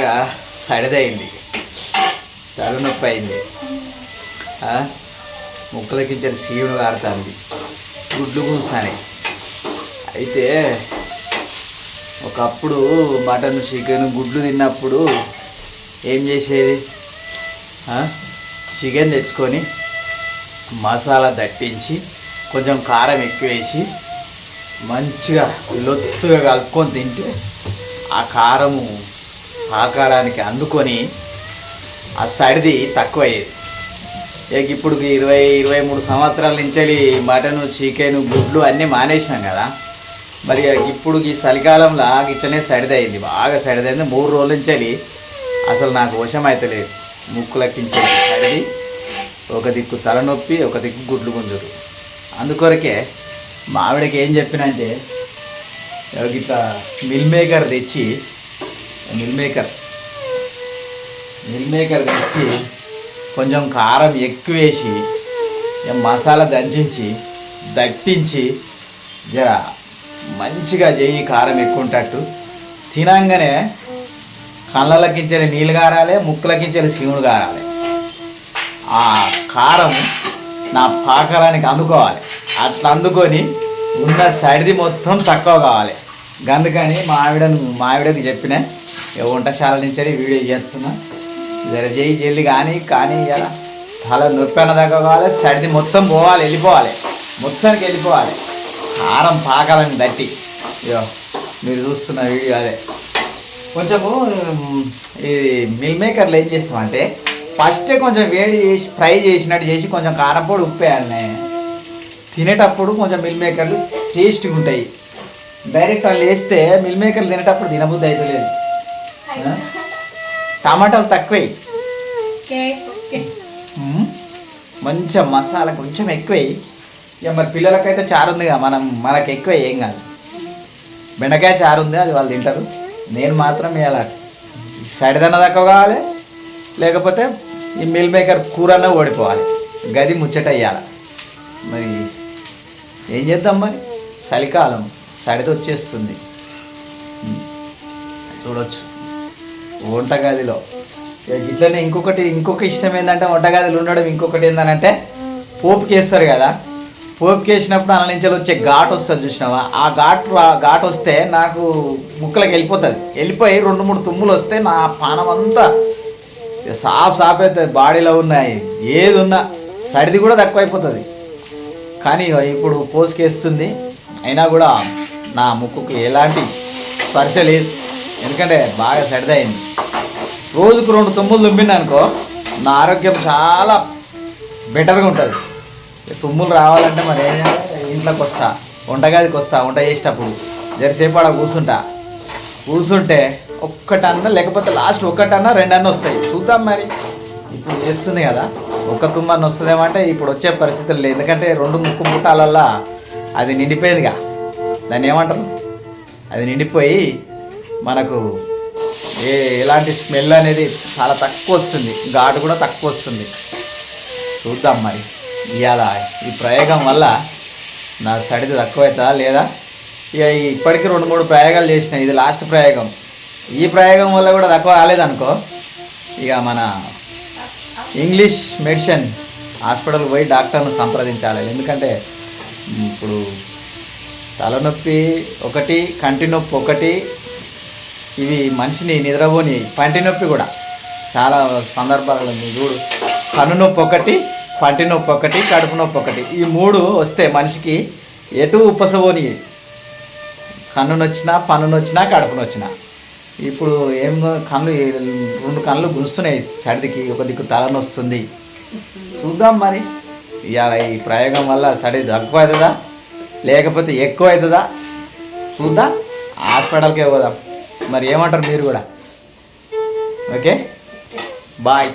బాగా సడిదైంది. తలనొప్పి అయింది. ఆ? ముక్కలకించిన సీవుడు కారుతుంది గుడ్లు కూసాయి అయితే ఒకప్పుడు మటన్ చికెన్ గుడ్లు తిన్నప్పుడు ఏం చేసేది? చికెన్ తెచ్చుకొని మసాలా దట్టించి కొంచెం కారం ఎక్కువ వేసి మంచిగా లొత్సుగా కలుపుకొని తింటే ఆ కారము ఆకారానికి అందుకొని ఆ సడిది తక్కువ అయ్యేది ఇక ఇప్పుడు ఇరవై ఇరవై మూడు సంవత్సరాల నుంచి మటన్ చికెన్ గుడ్లు అన్నీ మానేసినాం కదా. మరి ఇప్పుడు ఈ చలికాలంలో ఇట్లనే సడిదయింది బాగా సడిదైంది మూడు రోజుల నుంచి అసలు నాకు వశం అవుతలేదు ముక్కులకించే సడిది ఒక దిక్కు తలనొప్పి ఒక దిక్కు గుడ్లు గుంజురు. అందుకొరకే మా ఆవిడకి ఏం చెప్పినంటే ఇట్లా మిల్ మేకర్ తెచ్చి మిల్ మేకర్ మిల్ మేకర్ తెచ్చి కొంచెం కారం ఎక్కువ వేసి మసాలా దంచించి దట్టించి జర మంచిగా చేయి కారం ఎక్కువ ఉంటట్టు తినంగానే కళ్ళలకించిన నీళ్ళు కారాలి ముక్కలకించని సీముడు కారాలి ఆ కారం నా పాకరానికి అందుకోవాలి. అట్లా అందుకొని ఉన్న సైడ్ది మొత్తం తక్కువ కావాలి. అందుకని మా ఆవిడను మా ఆవిడకి చెప్పిన వంటశాల నుంచి వీడియో చేస్తున్నా. జర చేయి చెల్లి కానీ కానీ ఇలా తల నొప్పి అన్న దాకా కావాలి సర్ది మొత్తం పోవాలి వెళ్ళిపోవాలి. మొత్తానికి వెళ్ళిపోవాలి. కారం పాకాలని దట్టి ఇగో మీరు చూస్తున్న వీడియో అదే. కొంచెము ఇది ఈ మిల్ మేకర్లు ఏం చేస్తామంటే ఫస్టే కొంచెం వేడి చేసి ఫ్రై చేసినట్టు చేసి కొంచెం కారం పొడి ఉప్పు వేయాలి తినేటప్పుడు కొంచెం మిల్ మేకర్లు టేస్ట్గా ఉంటాయి. డైరెక్ట్ వాళ్ళు వేస్తే మిల్ మేకర్లు తినేటప్పుడు తినబుద్ధి అయితే లేదు టమాటాలు తక్కువై. మంచిగా మసాలా కొంచెం ఎక్కువై. ఇక మరి పిల్లలకైతే చారు ఉందిగా మనం మనకి ఎక్కువ ఏం కాదు. బెండకాయ చారు ఉంది అది వాళ్ళు తింటారు. నేను మాత్రం ఇలా సడిదన్న తక్కువ కావాలి. లేకపోతే ఈ మిల్ మేకర్ కూరన్న ఓడిపోవాలి. గది ముచ్చట అయ్యాలి మరి ఏం చేద్దాం మరి? చలికాలం సడిది వచ్చేస్తుంది చూడొచ్చు. వంటగదిలో. ఇట్లనే ఇంకొకటి ఇంకొక ఇష్టం ఏంటంటే వంటగదిలో ఉండడం ఇంకొకటి ఏంటంటే పోపుకి వేస్తారు కదా. పోపుకి వేసినప్పుడు అలా నుంచి వచ్చే ఘాట్ వస్తుంది చూసినావా? ఆ ఘాట్ ఘాట్ వస్తే నాకు ముక్కలకి వెళ్ళిపోతుంది. వెళ్ళిపోయి రెండు మూడు తుమ్ములు వస్తే నా పానం అంతా సాఫ్ సాఫ్ అవుతుంది బాడీలో ఉన్నాయి ఏది ఉన్నా సర్ది కూడా తక్కువ అయిపోతుంది కానీ ఇప్పుడు పోసుకేస్తుంది అయినా కూడా నా ముక్కుకు ఎలాంటి స్పర్శ లేదు. ఎందుకంటే బాగా సరిదైంది రోజుకు రెండు తుమ్ములు తుమ్మింది అనుకో నా ఆరోగ్యం చాలా బెటర్గా ఉంటుంది. తుమ్ములు రావాలంటే మరి ఇంట్లోకి వస్తా వంటగదికి వస్తా వంట చేసేటప్పుడు. జరసేపు ఆడ కూర్చుంటా కూర్చుంటే ఒక్కటన్నా లేకపోతే లాస్ట్ ఒక్కటన్నా రెండన్నా వస్తాయి. చూద్దాం మరి. ఇప్పుడు చేస్తుంది కదా ఒక్క తుమ్మన్న వస్తుందేమంటే ఇప్పుడు వచ్చే పరిస్థితులు లేదు. ఎందుకంటే రెండు ముక్కు ముట్టాలల్లా అది నిండిపోయేదిగా. దాన్ని ఏమంటారు? అది నిండిపోయి మనకు ఏ ఎలాంటి స్మెల్ అనేది చాలా తక్కువ వస్తుంది. ఘాటు కూడా తక్కువ వస్తుంది. చూద్దాం మరి. ఇవాళ ఈ ప్రయోగం వల్ల నా సడిది తక్కువ అవుతుందా లేదా? ఇక ఇప్పటికీ రెండు మూడు ప్రయోగాలు చేసిన ఇది లాస్ట్ ప్రయోగం. ఈ ప్రయోగం వల్ల కూడా తక్కువ రాలేదనుకో ఇక మన ఇంగ్లీష్ మెడిసిన్ హాస్పిటల్ పోయి డాక్టర్ను సంప్రదించాలి. ఎందుకంటే ఇప్పుడు తలనొప్పి ఒకటి కంటి నొప్పి ఒకటి ఇవి మనిషిని నిద్రపోని పంటి నొప్పి కూడా. చాలా సందర్భాలలో ఉంది. చూడు కన్ను నొప్పి ఒకటి పంటి నొప్పి ఒకటి కడుపు నొప్పి ఒకటి. ఈ మూడు వస్తే మనిషికి ఎటు ఉపసపోని కన్ను నొచ్చినా పన్ను నొచ్చినా కడుపు నొచ్చినా. ఇప్పుడు ఏం కళ్ళు రెండు కళ్ళు గుంజుతున్నాయి. సర్దికి ఒక దిక్కు తల నొస్తుంది. చూద్దాం మరి. ఇవాళ ఈ ప్రయోగం వల్ల సడి తక్కువ అవుతుందా? లేకపోతే ఎక్కువ అవుతుందా? చూద్దాం. హాస్పిటల్కే పోదాం. మరి ఏమంటారు మీరు కూడా? ఓకే? బాయ్.